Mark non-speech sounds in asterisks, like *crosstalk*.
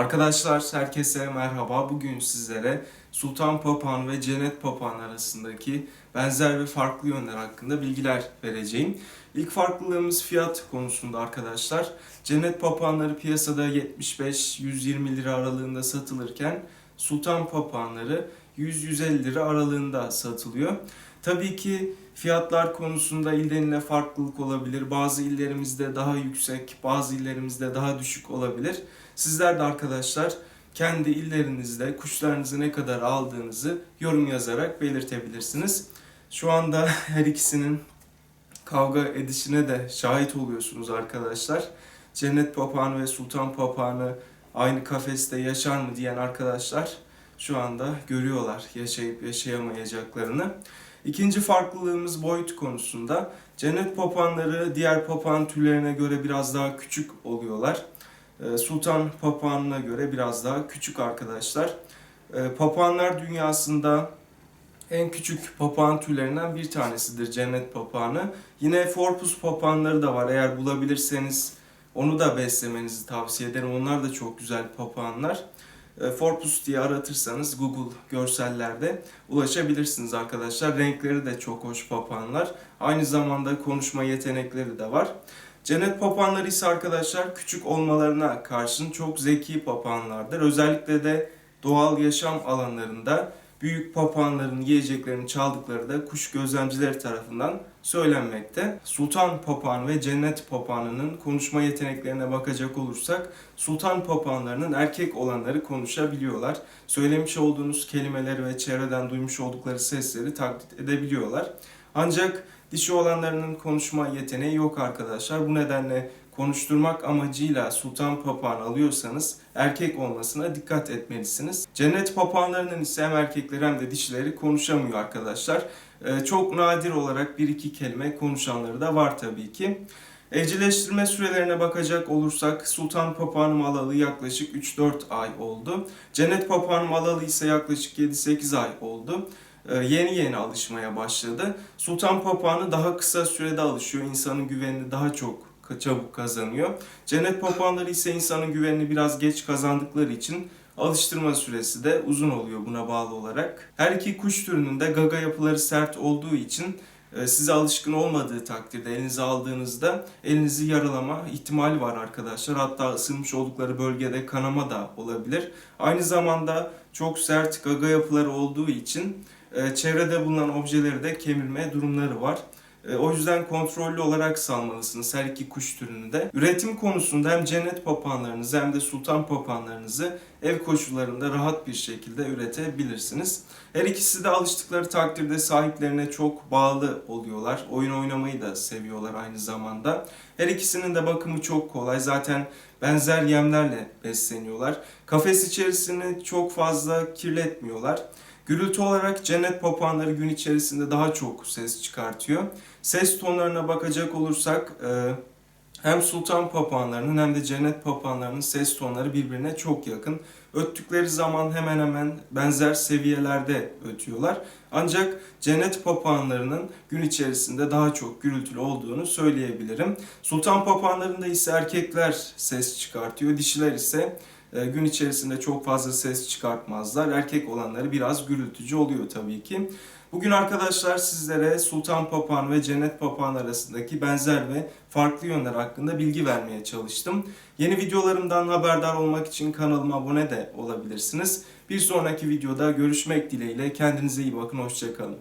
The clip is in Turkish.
Arkadaşlar herkese merhaba. Bugün sizlere Sultan Papağan ve Cennet Papağan arasındaki benzer ve farklı yönler hakkında bilgiler vereceğim. İlk farklılığımız fiyat konusunda arkadaşlar. Cennet papağanları piyasada 75-120 lira aralığında satılırken Sultan papağanları 100-150 lira aralığında satılıyor. Tabii ki fiyatlar konusunda ilden ile farklılık olabilir. Bazı illerimizde daha yüksek, bazı illerimizde daha düşük olabilir. Sizler de arkadaşlar kendi illerinizde kuşlarınızı ne kadar aldığınızı yorum yazarak belirtebilirsiniz. Şu anda *laughs* her ikisinin kavga edişine de şahit oluyorsunuz arkadaşlar. Cennet papağanı ve sultan papağanı aynı kafeste yaşar mı diyen arkadaşlar şu anda görüyorlar yaşayıp yaşayamayacaklarını. İkinci farklılığımız boyut konusunda. Cennet papağanları diğer papağan türlerine göre biraz daha küçük oluyorlar. Ee, Sultan papağanına göre biraz daha küçük arkadaşlar. Ee, Papağanlar dünyasında en küçük papağan türlerinden bir tanesidir cennet papağanı. Yine Forpus papağanları da var. Eğer bulabilirseniz onu da beslemenizi tavsiye ederim. Onlar da çok güzel papağanlar. E, Forpus diye aratırsanız Google görsellerde ulaşabilirsiniz arkadaşlar. Renkleri de çok hoş papağanlar. Aynı zamanda konuşma yetenekleri de var. Cennet papağanları ise arkadaşlar küçük olmalarına karşın çok zeki papağanlardır. Özellikle de doğal yaşam alanlarında büyük papağanların yiyeceklerini çaldıkları da kuş gözlemcileri tarafından söylenmekte. Sultan papağan ve cennet papağanının konuşma yeteneklerine bakacak olursak sultan papağanlarının erkek olanları konuşabiliyorlar. Söylemiş olduğunuz kelimeleri ve çevreden duymuş oldukları sesleri taklit edebiliyorlar. Ancak dişi olanlarının konuşma yeteneği yok arkadaşlar. Bu nedenle konuşturmak amacıyla sultan papağan alıyorsanız erkek olmasına dikkat etmelisiniz. Cennet papağanlarının ise hem erkekleri hem de dişileri konuşamıyor arkadaşlar. Ee, çok nadir olarak bir iki kelime konuşanları da var tabii ki. Evcilleştirme sürelerine bakacak olursak Sultan Papağanım alalı yaklaşık 3-4 ay oldu. Cennet Papağanım alalı ise yaklaşık 7-8 ay oldu. Ee, yeni yeni alışmaya başladı. Sultan Papağanı daha kısa sürede alışıyor. İnsanın güvenini daha çok çabuk kazanıyor. Cennet papağanları ise insanın güvenini biraz geç kazandıkları için alıştırma süresi de uzun oluyor buna bağlı olarak. Her iki kuş türünün de gaga yapıları sert olduğu için e, size alışkın olmadığı takdirde elinize aldığınızda elinizi yaralama ihtimali var arkadaşlar. Hatta ısınmış oldukları bölgede kanama da olabilir. Aynı zamanda çok sert gaga yapıları olduğu için e, çevrede bulunan objeleri de kemirme durumları var. E, O yüzden kontrollü olarak salmalısınız her iki kuş türünü de. Üretim konusunda hem cennet papağanlarınızı hem de sultan papağanlarınızı ev koşullarında rahat bir şekilde üretebilirsiniz. Her ikisi de alıştıkları takdirde sahiplerine çok bağlı oluyorlar. Oyun oynamayı da seviyorlar aynı zamanda. Her ikisinin de bakımı çok kolay. Zaten benzer yemlerle besleniyorlar. Kafes içerisini çok fazla kirletmiyorlar. Gürültü olarak cennet papağanları gün içerisinde daha çok ses çıkartıyor. Ses tonlarına bakacak olursak e, hem sultan papağanlarının hem de cennet papağanlarının ses tonları birbirine çok yakın. Öttükleri zaman hemen hemen benzer seviyelerde ötüyorlar. Ancak cennet papağanlarının gün içerisinde daha çok gürültülü olduğunu söyleyebilirim. Sultan papağanlarında ise erkekler ses çıkartıyor, dişiler ise gün içerisinde çok fazla ses çıkartmazlar. Erkek olanları biraz gürültücü oluyor tabii ki. Bugün arkadaşlar sizlere Sultan Papağan ve Cennet Papağan arasındaki benzer ve farklı yönler hakkında bilgi vermeye çalıştım. Yeni videolarımdan haberdar olmak için kanalıma abone de olabilirsiniz. Bir sonraki videoda görüşmek dileğiyle kendinize iyi bakın, hoşçakalın.